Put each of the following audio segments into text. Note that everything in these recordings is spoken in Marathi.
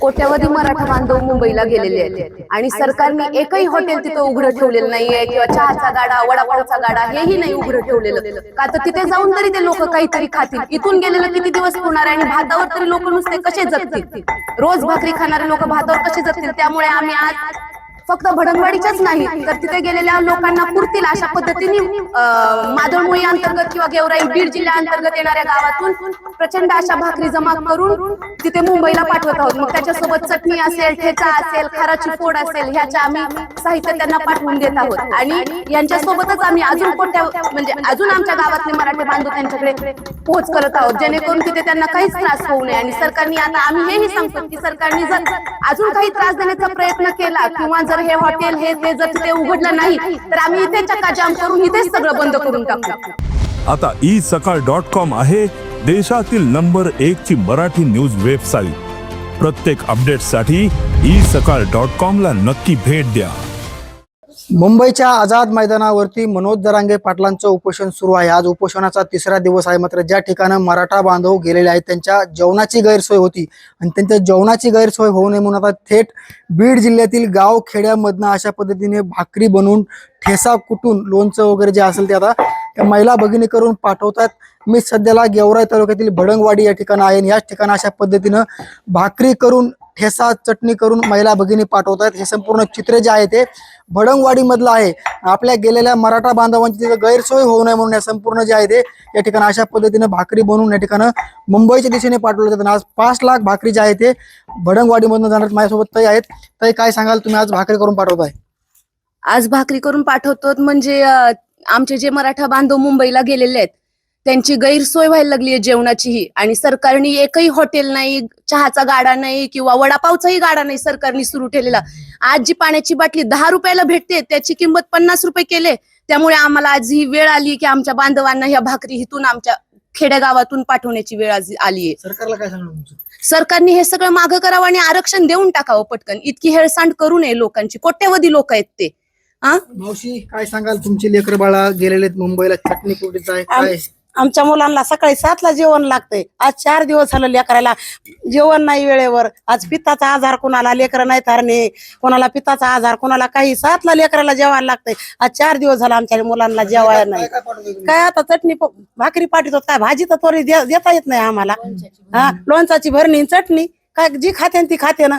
कोट्यावधी मराठा बांधव मुंबईला गेलेले आहेत. आणि सरकारने एकही हॉटेल तिथं उघडं ठेवलेलं नाहीये किंवा चहाचा गाडा वडापावचा गाडा हेही नाही उघडं ठेवलेलं. का तर तिथे जाऊन तरी ते लोक काहीतरी खातील. इथून गेलेलं किती दिवस होणार आणि भातावर तरी लोक नुसते कसे जगतील? रोज भाकरी खाणारे लोक भातावर कसे जगतील? त्यामुळे आम्ही आज फक्त भडंगवाडीच्याच नाही तर तिथे गेलेल्या लोकांना पुरतील अशा पद्धतीने अं, अंतर्गत किंवा गेवराई बीड जिल्ह्या अंतर्गत येणाऱ्या गावातून प्रचंड अशा भाकरी जमा करून तिथे मुंबईला पाठवत आहोत. मग त्याच्यासोबत चटणी असेल ठेचा असेल खाराची फोड असेल ह्याच्या आम्ही साहित्य त्यांना पाठवून देत आहोत. आणि यांच्यासोबतच आम्ही अजून कोणत्या म्हणजे अजून आमच्या गावातले मराठी बांधव त्यांच्याकडे पोहोच करत आहोत. जेणेकरून तिथे त्यांना काहीच त्रास होऊ नये. आणि सरकारने आता आम्ही हेही सांगतो की सरकारने जर अजून काही त्रास देण्याचा प्रयत्न केला किंवा जर जर हे हॉटेल हे ते जर तिथे उघडलं नाही तर आम्ही इथे चक्काजाम करून इथेच सगळं बंद करून टाकू. आता ई सकाळ डॉट कॉम आहे देशातील नंबर एक ची मराठी न्यूज वेबसाईट. प्रत्येक अपडेटसाठी ई सकाळ डॉट कॉम ला नक्की भेट द्या. मुंबईच्या आझाद मैदानावरती मनोज दरांगे पाटलांचं उपोषण सुरू आहे. आज उपोषणाचा तिसरा दिवस आहे. मात्र ज्या ठिकाणी मराठा बांधव गेलेले आहेत त्यांच्या जेवणाची गैरसोय होती आणि त्यांच्या जेवणाची गैरसोय होऊ नये म्हणून आता थेट बीड जिल्ह्यातील गाव खेड्यामधनं अशा पद्धतीने भाकरी बनवून ठेसा कुटून लोणचं वगैरे जे असेल ते आता त्या महिला भगिनी करून पाठवतात. मी सध्याला गेवराई तालुक्यातील भडंगवाडी या ठिकाणी आहे आणि याच ठिकाणी अशा पद्धतीनं भाकरी करून ठेसा चटणी करून महिला भगिनी पाठवत आहेत हे संपूर्ण चित्र जे आहे ते भडंगवाडी मधलं आहे. आपल्या गेलेल्या मराठा बांधवांची तिथं गैरसोय होऊ नये म्हणून या संपूर्ण जे आहे ते या ठिकाणी अशा पद्धतीने भाकरी बनवून या ठिकाणं मुंबईच्या दिशेने पाठवलं जातं. आज पाच लाख भाकरी जे आहे ते भडंगवाडी मधून जाणार माझ्यासोबत ताई आहेत. ताई काय सांगाल? तुम्ही आज भाकरी करून पाठवताय. आज भाकरी करून पाठवतो म्हणजे आमचे जे मराठा बांधव मुंबईला गेलेले आहेत त्यांची गैरसोय व्हायला लागली आहे जेवणाचीही. आणि सरकारने एकही हॉटेल नाही चहाचा गाडा नाही किंवा वडापावचाही गाडा नाही सरकारने सुरू ठेवलेला. आज जी पाण्याची बाटली दहा रुपयाला भेटते त्याची किंमत पन्नास रुपये केले त्यामुळे आम्हाला आज ही वेळ आली की आमच्या बांधवांना ह्या भाकरी हिथून आमच्या खेडेगावातून पाठवण्याची वेळ आज आली आहे. सरकारला काय सांगणार सरकारने हे सगळं मागं करावं आणि आरक्षण देऊन टाकावं पटकन. इतकी हेळसांड करू नये लोकांची. कोट्यवधी लोक आहेत ते. मावशी काय सांगाल तुमची लेकर बाळा गेलेले मुंबईला? चटणी आहे? काय आमच्या मुलांना सकाळी सातला जेवण लागतंय. आज चार दिवस झालं लेकराला जेवण नाही वेळेवर. आज पित्ताचा आजार कोणाला लेकर नाही तारणे कोणाला पित्ताचा आजार कोणाला काही. सातला लेकराला जेवायला लागतंय. आज चार दिवस झालं आमच्या मुलांना जेवायला नाही. काय आता चटणी भाकरी पाठवतो काय? भाजी तर थोडी देता येत नाही आम्हाला. हा लोणचाची भरणी चटणी. काय जी खाते ती खाते ना.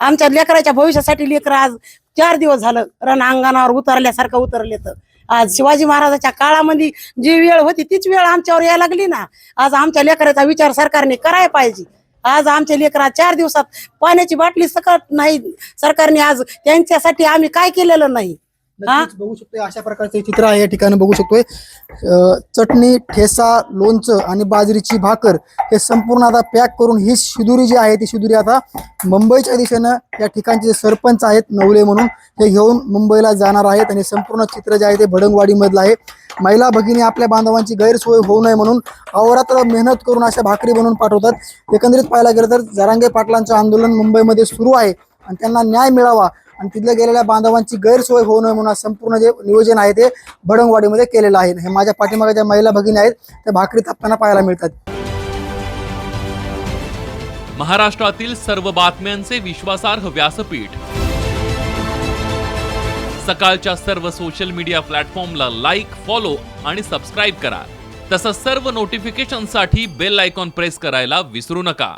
आमच्या लेकराच्या भविष्यासाठी लेकर आज चार दिवस झालं रण अंगणावर उतरल्यासारखं उतरले तर आज शिवाजी महाराजाच्या काळामध्ये जी वेळ होती तीच वेळ आमच्यावर यायला लागली ना. आज आमच्या लेकराचा विचार सरकारने करायला पाहिजे. आज आमच्या लेकरा चार दिवसात पाण्याची बाटली सकट नाही. सरकारने आज त्यांच्यासाठी आम्ही काय केलेलं नाही? नक्कीच बघू शकतोय अशा प्रकारचे चित्र आहे या ठिकाणी बघू शकतोय. अं, चटणी ठेसा लोणचं आणि बाजरीची भाकर हे संपूर्ण आता पॅक करून ही शिदुरी जी आहे ती शिदुरी आता मुंबईच्या दिशेनं या ठिकाणचे जे सरपंच आहेत नवले म्हणून हे घेऊन मुंबईला जाणार आहेत आणि संपूर्ण चित्र जे आहे ते भडंगवाडी मधलं आहे. महिला भगिनी आपल्या बांधवांची गैरसोय होऊ नये म्हणून अहोरात्र मेहनत करून अशा भाकरी बनवून पाठवतात. एकंदरीत पाहायला गेलं तर जरांगे पाटलांचं आंदोलन मुंबईमध्ये सुरू आहे आणि त्यांना न्याय मिळावा आणि तिथल्या गेलेल्या बांधवांची गैरसोय होऊ नये म्हणून संपूर्ण जे नियोजन आहे ते भडंगवाडीमध्ये केलेलं आहे. हे माझ्या पाठीमागे ज्या महिला भगिनी आहेत त्या भाकरी तापताना पाहायला मिळतात. महाराष्ट्रातील सर्व बातम्यांचे विश्वासार्ह व्यासपीठ. सकाळच्या सर्व सोशल मीडिया प्लॅटफॉर्मला लाईक फॉलो आणि सबस्क्राईब करा. तसंच सर्व नोटिफिकेशनसाठी बेल आयकॉन प्रेस करायला विसरू नका.